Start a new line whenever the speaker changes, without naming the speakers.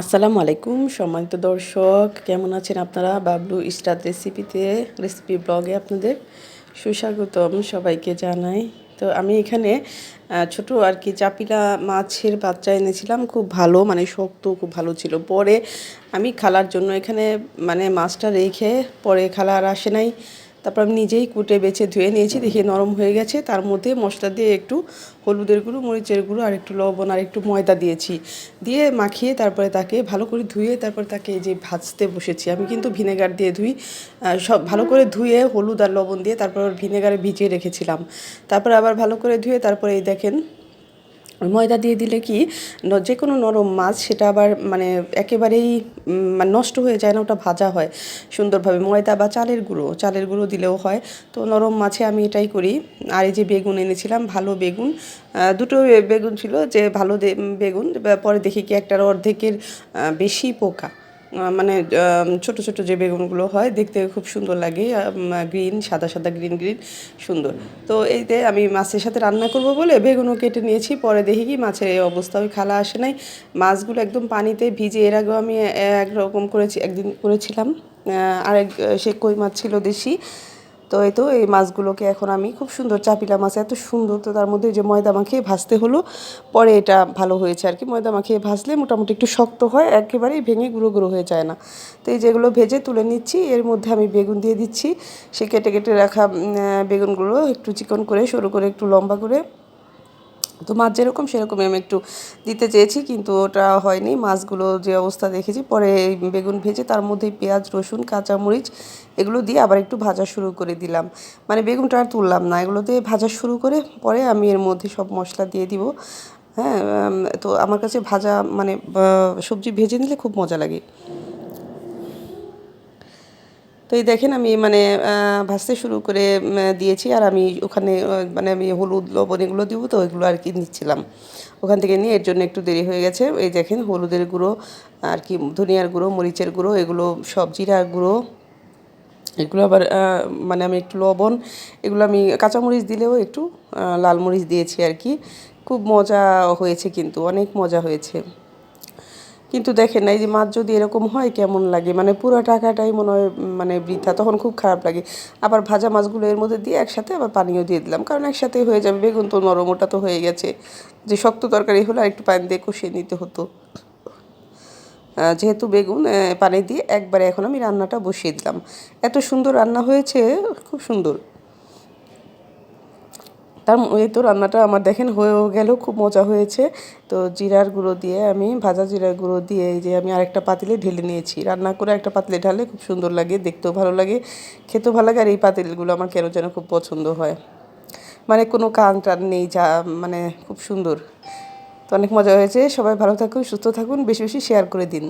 আসসালামু আলাইকুম, সম্মানিত দর্শক, কেমন আছেন আপনারা? বাবলু স্টার রেসিপিতে, রেসিপি ব্লগে আপনাদের সুস্বাগতম সবাইকে জানাই। তো আমি এখানে ছোট আর কি চাপিলা মাছের বাচ্চা এনেছিলাম, খুব ভালো মানে শক্ত, খুব ভালো ছিল। পরে আমি খালার জন্য এখানে মানে মাছটা রেখে, পরে খালা আর আসে নাই। তারপর আমি নিজেই কুটে বেছে ধুয়ে নিয়েছি, দেখি নরম হয়ে গেছে। তার মধ্যে মশলা দিয়ে একটু হলুদের গুঁড়ো, মরিচের গুঁড়ো আর একটু লবণ আর একটু ময়দা দিয়েছি। দিয়ে মাখিয়ে তারপরে তাকে ভালো করে ধুয়ে তারপরে তাকে এই যে ভাজতে বসেছি। আমি কিন্তু ভিনেগার দিয়ে ধুই সব ভালো করে ধুয়ে হলুদ আর লবণ দিয়ে তারপর ভিনেগারে ভিজিয়ে রেখেছিলাম। তারপর আবার ভালো করে ধুয়ে তারপরে এই দেখেন ময়দা দিয়ে দিলে কি যে কোনো নরম মাছ সেটা আবার মানে একেবারেই মানে নষ্ট হয়ে যায় না, ওটা ভাজা হয় সুন্দরভাবে। ময়দা বা চালের গুঁড়ো চালের গুঁড়ো দিলেও হয়। তো নরম মাছে আমি এটাই করি। আর এই যে বেগুন এনেছিলাম, ভালো বেগুন দুটো বেগুন ছিল যে ভালো বেগুন পরে দেখি কি একটার অর্ধেকের বেশি পোকা। মানে ছোট ছোট যে বেগুনগুলো হয়, দেখতে খুব সুন্দর লাগে গ্রিন, সাদা সাদা, গ্রিন গ্রিন, সুন্দর। তো এইতে আমি মাছের সাথে রান্না করব বলে বেগুনও কেটে নিয়েছি, পরে দেখি কি মাছের এই অবস্থা, ওই খালা আসে নাই। মাছগুলো একদম পানিতে ভিজে, এর আগেও আমি একরকম করেছি, একদিন করেছিলাম। আরেক, সে কই মাছ ছিল দেশি। তো এই তো, এই মাছগুলোকে এখন আমি খুব সুন্দর চাপিলা মাছ, এত সুন্দর তো তার মধ্যে যে ময়দা মাখিয়ে ভাজতে হলো। পরে এটা ভালো হয়েছে আর কি, ময়দা মাখিয়ে ভাজলে মোটামুটি একটু শক্ত হয়, একেবারেই ভেঙে গুঁড়ো গুঁড়ো হয়ে যায় না। তো এই যেগুলো ভেজে তুলে নিচ্ছি, এর মধ্যে আমি বেগুন দিয়ে দিচ্ছি। সে কেটে কেটে রাখা বেগুনগুলো একটু চিকন করে, সরু করে একটু লম্বা করে তো মাছ যেরকম সেরকমই আমি একটু দিতে চেয়েছি, কিন্তু ওটা হয়নি। মাছগুলো যে অবস্থা দেখেছি, পরে বেগুন ভেজে তার মধ্যে পেঁয়াজ, রসুন, কাঁচামরিচ এগুলো দিয়ে আবার একটু ভাজা শুরু করে দিলাম। মানে বেগুনটা আর তুললাম না, এগুলো দিয়ে ভাজা শুরু করে পরে আমি এর মধ্যে সব মশলা দিয়ে দিব। হ্যাঁ তো আমার কাছে ভাজা মানে সবজি ভেজে নিলে খুব মজা লাগে। তো এই দেখেন আমি মানে ভাজতে শুরু করে দিয়েছি আর আমি ওখানে মানে আমি হলুদ, লবণ এগুলো দিব তো, ওইগুলো আর কি নিচ্ছিলাম। ওখান থেকে নিয়ে এর জন্য একটু দেরি হয়ে গেছে। এই দেখেন হলুদের গুঁড়ো আর কি, ধনিয়ার গুঁড়ো, মরিচের গুঁড়ো, এগুলো সব জিরার গুঁড়ো। এগুলো আবার মানে আমি একটু লবণ, এগুলো আমি কাঁচামরিচ দিলেও একটু লাল মরিচ দিয়েছি আর কি। খুব মজা হয়েছে কিন্তু, অনেক মজা হয়েছে। কিন্তু দেখেন না, এই যে মাছ যদি এরকম হয় কেমন লাগে? মানে পুরো টাকাটাই মনে হয় মানে বৃথা, তখন খুব খারাপ লাগে। আবার ভাজা মাছগুলো এর মধ্যে দিয়ে একসাথে আবার পানিও দিয়ে দিলাম, কারণ একসাথে হয়ে যাবে, বেগুন তো নরম, ওটা তো হয়ে গেছে। যে শক্ত তরকারি হলে আর একটু পানি দিয়ে কষিয়ে নিতে হতো। যেহেতু বেগুন পানি দিয়ে একবারে এখন আমি রান্নাটা বসিয়ে দিলাম। এত সুন্দর রান্না হয়েছে, খুব সুন্দর। তার এই তো রান্নাটা আমার দেখেন হয়েও গেল, খুব মজা হয়েছে। তো জিরার গুঁড়ো দিয়ে আমি, ভাজা জিরার গুঁড়ো দিয়ে এই যে আমি আরেকটা পাতিলে ঢেলে নিয়েছি। রান্না করে একটা পাতিলে ঢালে খুব সুন্দর লাগে, দেখতেও ভালো লাগে, খেতেও ভালো লাগে, আর এই পাতিলগুলো আমার কেন যেন খুব পছন্দ হয়। মানে কোনো কান টান নেই যা মানে খুব সুন্দর। তো অনেক মজা হয়েছে, সবাই ভালো থাকুন, সুস্থ থাকুন, বেশি বেশি শেয়ার করে দিন।